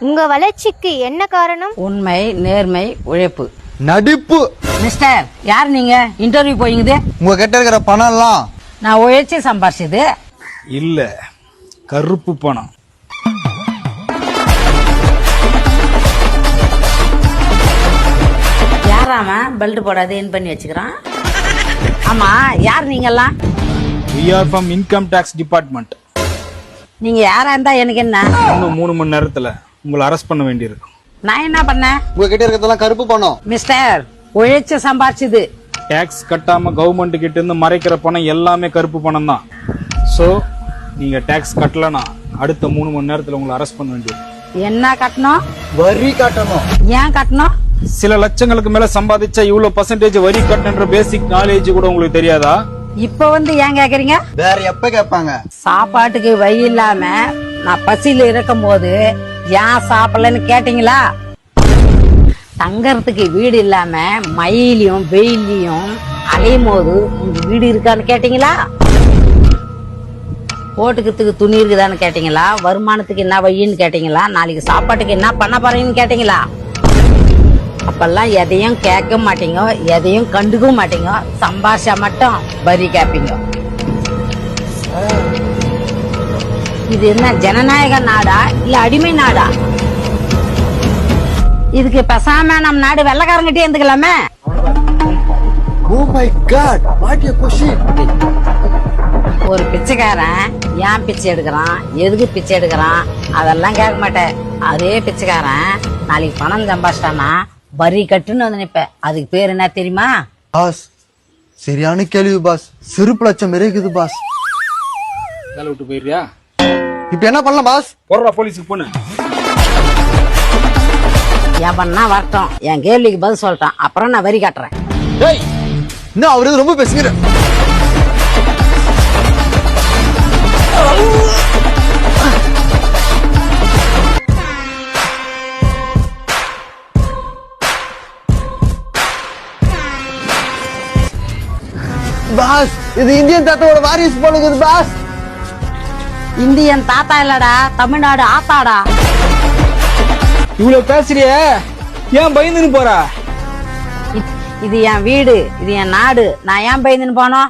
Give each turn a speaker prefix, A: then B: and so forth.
A: உங்க வளர்ச்சிக்கு என்ன காரணம்?
B: உண்மை நேர்மை உழைப்பு.
C: நடிப்பு.
B: மிஸ்டர் யார் நீங்க? இன்டர்வியூ போயிங்குது.
C: உங்க கிட்ட இருக்கிற பணம் எல்லாம்
B: நான் உழைச்சி சம்பாரிச்சது.
D: இல்ல கருப்பு பணம்.
B: யாராம பெல்ட் போடாது இன் பண்ணி வச்சுக்கிறான். ஆமா யார் நீங்கெல்லாம்
D: we are from income tax department
B: நீங்க யாரா இருந்தா எனக்கு என்ன?
D: இன்னும் மூணு மணி நேரத்துல. உங்களை அரெஸ்ட் பண்ண வேண்டியிருக்கும்
B: நான் என்ன பண்ணேன்?
C: உங்க கிட்ட இருக்கிறதெல்லாம் கருப்பு பணம்.
B: மிஸ்டர் உழைச்சு சம்பாரிச்சது
D: டேக்ஸ் கட்டாம கவர்மெண்ட் கிட்ட இருந்து மறைக்கிற பணம் எல்லாமே கருப்பு பணம் தான் ஸோ நீங்க டேக்ஸ் கட்டலனா அடுத்த மூணு மணி நேரத்துல உங்களை அரெஸ்ட் பண்ண வேண்டியிருக்கும்
B: என்ன கட்டணும்?
C: வரி கட்டணும்.
B: ஏன் கட்டணும்?
D: சில லட்சங்களுக்கு மேல சம்பாதிச்சா இவ்வளவு பர்சன்டேஜ் வரி கட்டணுன்ற பேசிக் நாலேஜ் கூட உங்களுக்கு தெரியாதா?
B: இப்ப வந்து ஏன் கேக்குறீங்க?
C: வேற எப்ப கேட்பாங்க?
B: சாப்பாட்டுக்கு வழி இல்லாம நான் பசியில இருக்கும் போது ஏன் சாப்பிடலன்னு கேட்டீங்களா? தங்கறதுக்கு வீடு இல்லாம மயிலையும் வெயிலையும் அலையும் போது உங்க வீடு இருக்கான்னு கேட்டீங்களா? போட்டுக்கிறதுக்கு துணி இருக்குதான்னு கேட்டீங்களா? வருமானத்துக்கு என்ன வழின்னு கேட்டீங்களா? நாளைக்கு சாப்பாட்டுக்கு என்ன பண்ண போறீங்கன்னு கேட்டீங்களா? அப்பெல்லாம் எதையும் கேட்க மாட்டீங்க எதையும் கண்டுக்க மாட்டீங்க. சம்பாஷா மட்டும் வரி கேட்பீங்க. இது என்ன ஜனநாயக நாடா இல்ல அடிமை நாடா? இதுக்கு பேசாம நம்ம நாடு வெள்ளக்காரங்கிட்டே இருந்துக்கலாமே?
C: ஓ my god what you question
B: ஒரு பிச்சைக்காரன் ஏன் பிச்சை எடுக்கிறான்? எதுக்கு பிச்சை எடுக்கிறான்? அதெல்லாம் கேட்க மாட்டேன். அதே பிச்சைக்காரன் நாளைக்கு பணம் சம்பாதிச்சிட்டானா வரி கட்டுன்னு வந்து நிப்பேன். அதுக்கு பேர் என்ன தெரியுமா?
C: பாஸ். சரியான கேள்வி பாஸ். சிறுப்பு லட்சம் இருக்குது பாஸ்.
D: வேலை விட்டு போயிடுறியா?
C: இப்ப என்ன பண்ணலாம் பாஸ்
D: போடுறா போலீஸுக்கு போன.
B: என் பண்ணா வரட்டும். என் கேள்விக்கு பதில் சொல்லிட்டான். அப்புறம் நான் வரி கட்டுறேன்.
C: டேய் இன்னும் அவரு ரொம்ப பேசுங்கிற பாஸ் இது இந்தியன் தாத்தாவோட வாரிசு போலுக்குது பாஸ்
B: இந்தியன் தாத்தா இல்லடா தமிழ்நாடு ஆத்தாடா.
D: இவ்வளவு பேசுறிய ஏன் பயந்துன்னு போறா?
B: இது என் வீடு இது என் நாடு. நான் ஏன் பயந்துன்னு போனோம்?